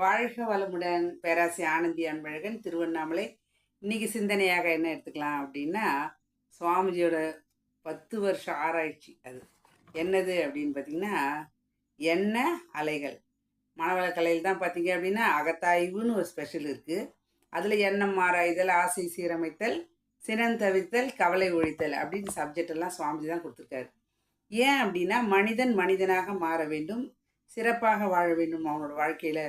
வாழ்க வளமுடன் பேராசி ஆனந்தி அன்பழகன் திருவண்ணாமலை. இன்னைக்கு சிந்தனையாக என்ன எடுத்துக்கலாம் அப்படின்னா சுவாமிஜியோட பத்து வருஷம் ஆராய்ச்சி அது. என்னது அப்படின்னு பார்த்தீங்கன்னா எண்ணெய் அலைகள். மனவள கலையில் தான் பார்த்தீங்க அப்படின்னா அகத்தாய்வுன்னு ஒரு ஸ்பெஷல் இருக்குது அதில் எண்ணம் ஆராய்தல் ஆசை சீரமைத்தல் சினந்தவித்தல் கவலை ஒழித்தல் அப்படின்னு சப்ஜெக்ட் எல்லாம் சுவாமிஜி தான் கொடுத்துருக்காரு. ஏன் அப்படின்னா மனிதன் மனிதனாக மாற வேண்டும் சிறப்பாக வாழ வேண்டும் அவனோட வாழ்க்கையில்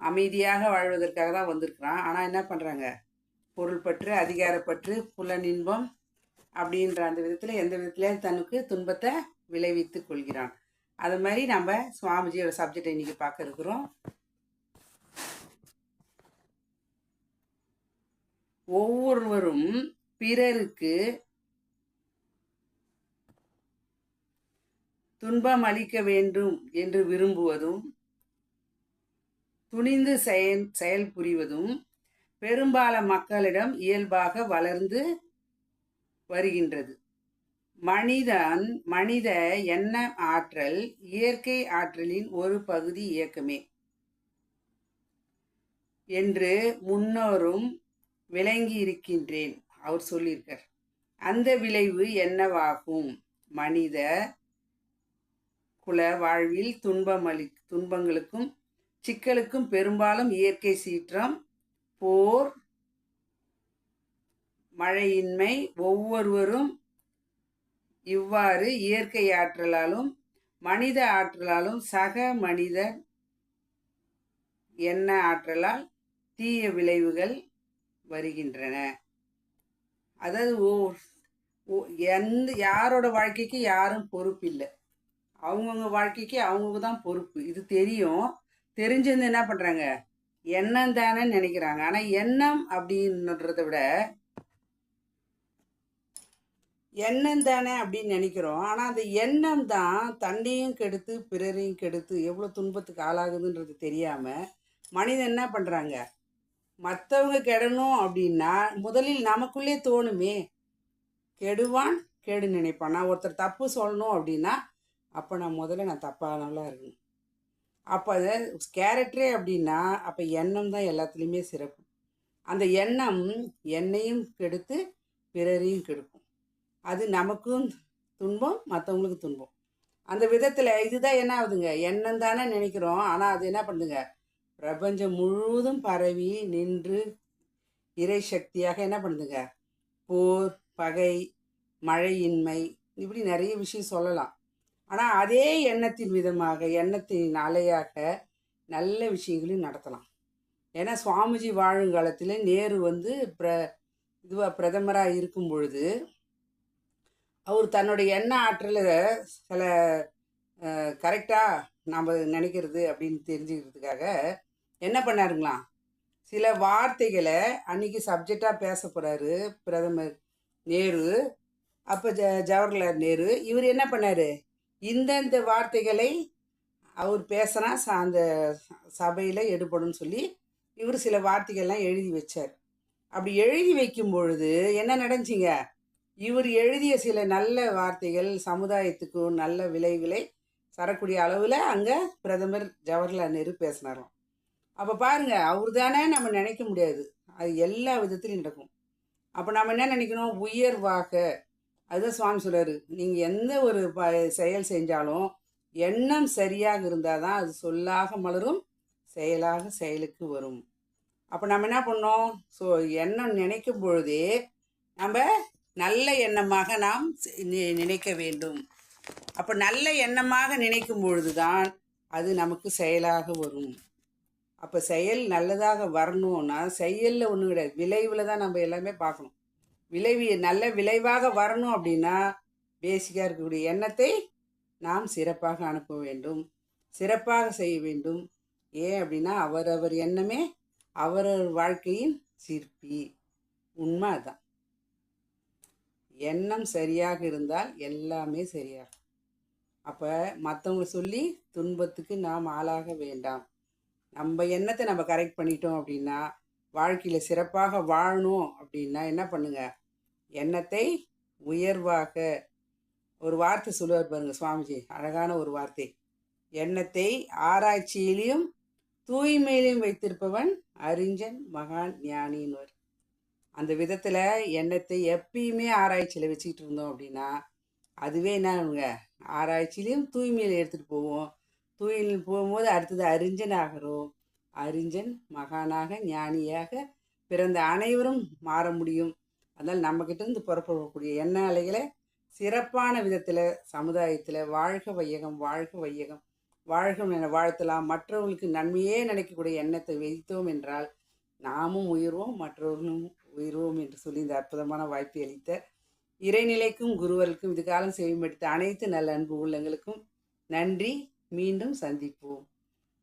அமைதியாக வாழ்வதற்காக தான் வந்திருக்கிறான். ஆனால் என்ன பண்ணுறாங்க பொருள்பற்று அதிகாரப்பற்று புலனின்பம் அப்படின்ற அந்த விதத்தில் எந்த விதத்துலேயும் தனக்கு துன்பத்தை விளைவித்து கொள்கிறான். அது மாதிரி நம்ம சுவாமிஜியோட சப்ஜெக்டை இன்றைக்கி பார்க்க இருக்கிறோம். ஒவ்வொருவரும் பிறருக்கு துன்பம் அளிக்க வேண்டும் என்று விரும்புவதும் துணிந்து செயல் செயல் புரிவதும் பெரும்பால மக்களிடம் இயல்பாக வளர்ந்து வருகின்றது. மனிதன் மனித எண்ண ஆற்றல் இயற்கை ஆற்றலின் ஒரு பகுதி இயக்கமே. என்று முன்னோரும் விளங்கி இருக்கின்றேன் அவர் சொல்லியிருக்கார். அந்த விளைவு என்னவாகும்? மனித குல வாழ்வில் துன்பமளி துன்பங்களுக்கும் சிக்கலுக்கும் பெரும்பாலும் இயற்கை சீற்றம் போர் மழையின்மை ஒவ்வொருவரும் இவ்வாறு இயற்கை ஆற்றலாலும் மனித ஆற்றலாலும் சக மனித எண்ண ஆற்றலால் தீய விளைவுகள் வருகின்றன. அதாவது ஓ ஓ- எந்த யாரோட வாழ்க்கைக்கு யாரும் பொறுப்பு இல்லை அவங்கவுங்க வாழ்க்கைக்கு அவங்கவுங்க தான் பொறுப்பு. இது தெரியும். தெரிஞ்சிருந்து என்ன பண்ணுறாங்க எண்ணம் தானே நினைக்கிறாங்க. ஆனால் எண்ணம் அப்படின்றத விட எண்ணம் தானே அப்படின்னு நினைக்கிறோம். ஆனால் அந்த எண்ணம் தான் தன்னையும் கெடுத்து பிறரையும் கெடுத்து எவ்வளோ துன்பத்துக்கு ஆளாகுதுன்றது தெரியாமல் மனிதன் என்ன பண்ணுறாங்க மற்றவங்க கெடணும் அப்படின்னா முதலில் நமக்குள்ளே தோணுமே. கெடுவான் கெடு நினைப்பான். நான் ஒருத்தர் தப்பு சொல்லணும் அப்படின்னா அப்போ நான் முதல்ல நான் தப்பானவளாக இருக்கணும். அப்போ கேரக்டரே அப்படின்னா அப்போ எண்ணம் தான் எல்லாத்துலேயுமே சிறப்பு. அந்த எண்ணம் என்னையும் கெடுத்து பிறரையும் கெடுக்கும். அது நமக்கும் துன்பம் மற்றவங்களுக்கு துன்பம். அந்த விதத்தில் இதுதான் என்ன ஆகுதுங்க எண்ணம் தானே நினைக்கிறோம். ஆனால் அது என்ன பண்ணுதுங்க? பிரபஞ்சம் முழுவதும் பரவி நின்று இறை சக்தியாக என்ன பண்ணுதுங்க? போர் பகை மழையின்மை இப்படி நிறைய விஷயம் சொல்லலாம். ஆனால் அதே எண்ணத்தின் விதமாக எண்ணத்தின் அலையாக நல்ல விஷயங்களையும் நடத்தலாம். ஏன்னா சுவாமிஜி வாழும் காலத்தில் நேரு வந்து பிர இதுவாக பிரதமராக இருக்கும் பொழுது அவர் தன்னுடைய எண்ண ஆற்றலை சில கரெக்டாக நாம் நினைக்கிறது அப்படின்னு தெரிஞ்சுக்கிறதுக்காக என்ன பண்ணாருங்களாம் சில வார்த்தைகளை அன்னைக்கு சப்ஜெக்டாக பேச போகிறாரு பிரதமர் நேரு. அப்போ ஜ ஜவஹர்லால் நேரு. இவர் என்ன பண்ணார்? இந்தந்த வார்த்தைகளை அவர் பேசினா அந்த சபையில் எடுபடும்னு சொல்லி இவர் சில வார்த்தைகள்லாம் எழுதி வச்சார். அப்படி எழுதி வைக்கும் பொழுது என்ன நடந்துச்சிங்க? இவர் எழுதிய சில நல்ல வார்த்தைகள் சமுதாயத்துக்கும் நல்ல விளைவுகளை தரக்கூடிய அளவில் அங்கே பிரதமர் ஜவஹர்லால் நேரு பேசினாராம். அப்போ பாருங்க அவர் தானே நம்ம நினைக்க முடியாது. அது எல்லா விதத்துலையும் நடக்கும். அப்போ நம்ம என்ன நினைக்கணும்? உயர்வாக அதுதான் சுவாமி சொல்றாரு. நீங்கள் எந்த ஒரு ப செயல் செஞ்சாலும் எண்ணம் சரியாக இருந்தால் தான் அது சொல்லாக மலரும் செயலாக செயலுக்கு வரும். அப்போ நம்ம என்ன பண்ணோம்? ஸோ எண்ணம் நினைக்கும் பொழுதே நம்ம நல்ல எண்ணமாக நாம் செ- நி- நினைக்க வேண்டும். அப்போ நல்ல எண்ணமாக நினைக்கும் பொழுது தான் அது நமக்கு செயலாக வரும். அப்போ செயல் நல்லதாக வரணும்னா செயலில் ஒன்றும் கிடையாது. விளைவில் தான் நம்ம எல்லாமே பார்க்கணும். விளைவி நல்ல விளைவாக வரணும் அப்படின்னா பேசிக்காக இருக்கக்கூடிய எண்ணத்தை நாம் சிறப்பாக அனுப்ப வேண்டும். சிறப்பாக செய்ய வேண்டும். ஏன் அப்படின்னா அவரவர் எண்ணமே அவரவர் வாழ்க்கையின் சிற்பி. உண்மை அதான் எண்ணம் சரியாக இருந்தால் எல்லாமே சரியாகும். அப்போ மற்றவங்க சொல்லி துன்பத்துக்கு நாம் ஆளாக வேண்டாம். நம்ம எண்ணத்தை நம்ம கரெக்ட் பண்ணிட்டோம் அப்படின்னா வாழ்க்கையில் சிறப்பாக வாழணும் அப்படின்னா என்ன பண்ணுங்கள் எண்ணத்தை உயர்வாக ஒரு வார்த்தை சொல்லுவார் பாருங்க சுவாமிஜி அழகான ஒரு வார்த்தை. எண்ணத்தை ஆராய்ச்சியிலையும் தூய்மையிலையும் வைத்திருப்பவன் அறிஞன் மகான் ஞானின்வர் அந்த விதத்தில் எண்ணத்தை எப்பயுமே ஆராய்ச்சியில் வச்சுக்கிட்டு இருந்தோம் அப்படின்னா அதுவே என்னங்க ஆராய்ச்சியிலையும் தூய்மையில் எடுத்துகிட்டு போவோம். தூய்மையில் போகும்போது அடுத்தது அறிஞன் ஆகிறோம் அறிஞன் மகானாக ஞானியாக பிறந்த அனைவரும் மாற முடியும். அதனால் நம்மக்கிட்டேருந்து புறப்படக்கூடிய எண்ண அலைகளை சிறப்பான விதத்தில் சமுதாயத்தில் வாழ்க வையகம் வாழ்க வையகம். வாழ்கம் என வாழ்த்தலாம். மற்றவர்களுக்கு நன்மையே நினைக்கக்கூடிய எண்ணத்தை வைத்தோம் என்றால் நாமும் உயர்வோம் மற்றவர்களும் உயர்வோம் என்று சொல்லி இந்த அற்புதமான வாய்ப்பை அளித்த இறைநிலைக்கும் குருவர்களுக்கும் இது காலம் செய்யப்படுத்த அனைத்து நல்ல அன்பு உள்ளங்களுக்கும் நன்றி. மீண்டும் சந்திப்போம்.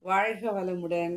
வாழ்க வளமுடன்.